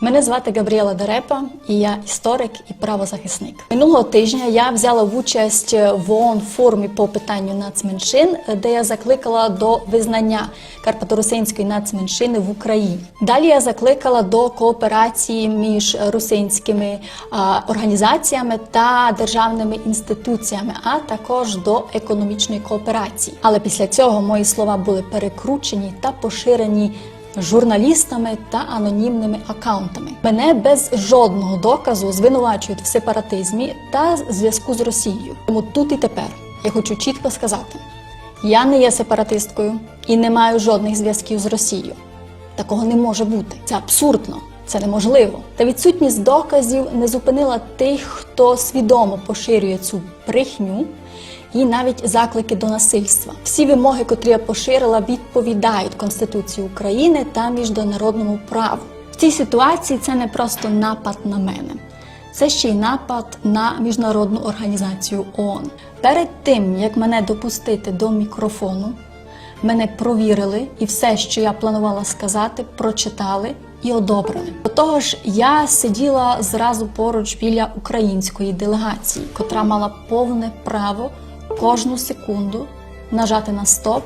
Мене звати Габріела Дерепа, і я історик і правозахисник. Минулого тижня я взяла участь в ООН форумі по питанню нацменшин, де я закликала до визнання карпаторусинської нацменшини в Україні. Далі я закликала до кооперації між русинськими організаціями та державними інституціями, а також до економічної кооперації. Але після цього мої слова були перекручені та поширені журналістами та анонімними акаунтами. Мене без жодного доказу звинувачують в сепаратизмі та зв'язку з Росією. Тому тут і тепер я хочу чітко сказати: я не є сепаратисткою і не маю жодних зв'язків з Росією. Такого не може бути. Це абсурдно. Це неможливо. Та відсутність доказів не зупинила тих, хто свідомо поширює цю брехню і навіть заклики до насильства. Всі вимоги, котрі я поширила, відповідають Конституції України та міжнародному праву. В цій ситуації це не просто напад на мене. Це ще й напад на міжнародну організацію ООН. Перед тим як мене допустити до мікрофону, мене провірили, і все, що я планувала сказати, прочитали і одобрили. До того ж, я сиділа зразу поруч біля української делегації, котра мала повне право кожну секунду нажати на стоп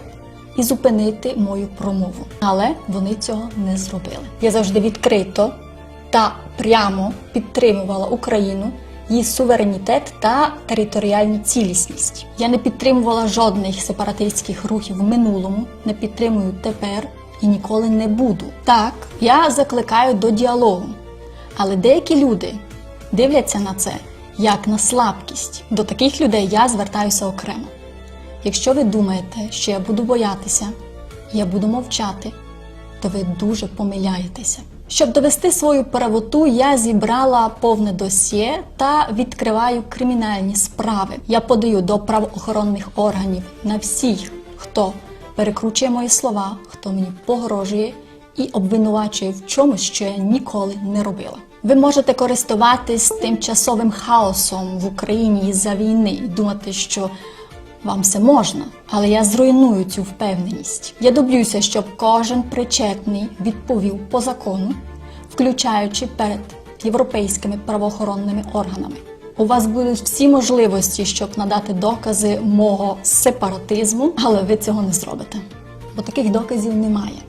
і зупинити мою промову. Але вони цього не зробили. Я завжди відкрито та прямо підтримувала Україну. Її суверенітет та територіальну цілісність. Я не підтримувала жодних сепаратистських рухів в минулому, не підтримую тепер і ніколи не буду. Так, я закликаю до діалогу, але деякі люди дивляться на це як на слабкість. До таких людей я звертаюся окремо. Якщо ви думаєте, що я буду боятися, я буду мовчати, то ви дуже помиляєтеся. Щоб довести свою правоту, я зібрала повне досьє та відкриваю кримінальні справи. Я подаю до правоохоронних органів на всіх, хто перекручує мої слова, хто мені погрожує і обвинувачує в чомусь, що я ніколи не робила. Ви можете користуватись тимчасовим хаосом в Україні із-за війни і думати, що вам все можна, але я зруйную цю впевненість. Я доб'юся, щоб кожен причетний відповів по закону, включаючи перед європейськими правоохоронними органами. У вас будуть всі можливості, щоб надати докази мого сепаратизму, але ви цього не зробите, бо таких доказів немає.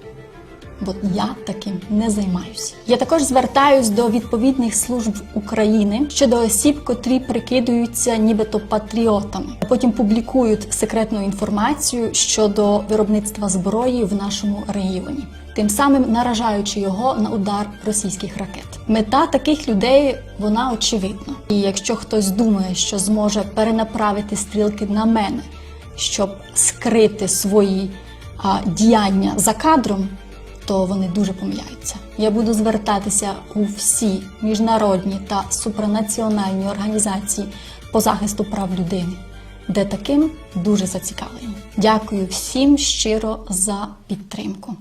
Бо я таким не займаюся. Я також звертаюсь до відповідних служб України щодо осіб, котрі прикидуються нібито патріотами, а потім публікують секретну інформацію щодо виробництва зброї в нашому регіоні, тим самим наражаючи його на удар російських ракет. Мета таких людей вона очевидна. І якщо хтось думає, що зможе перенаправити стрілки на мене, щоб скрити свої а, діяння за кадром то вони дуже помиляються. Я буду звертатися у всі міжнародні та супранаціональні організації по захисту прав людини, де таким дуже зацікавлені. Дякую всім щиро за підтримку.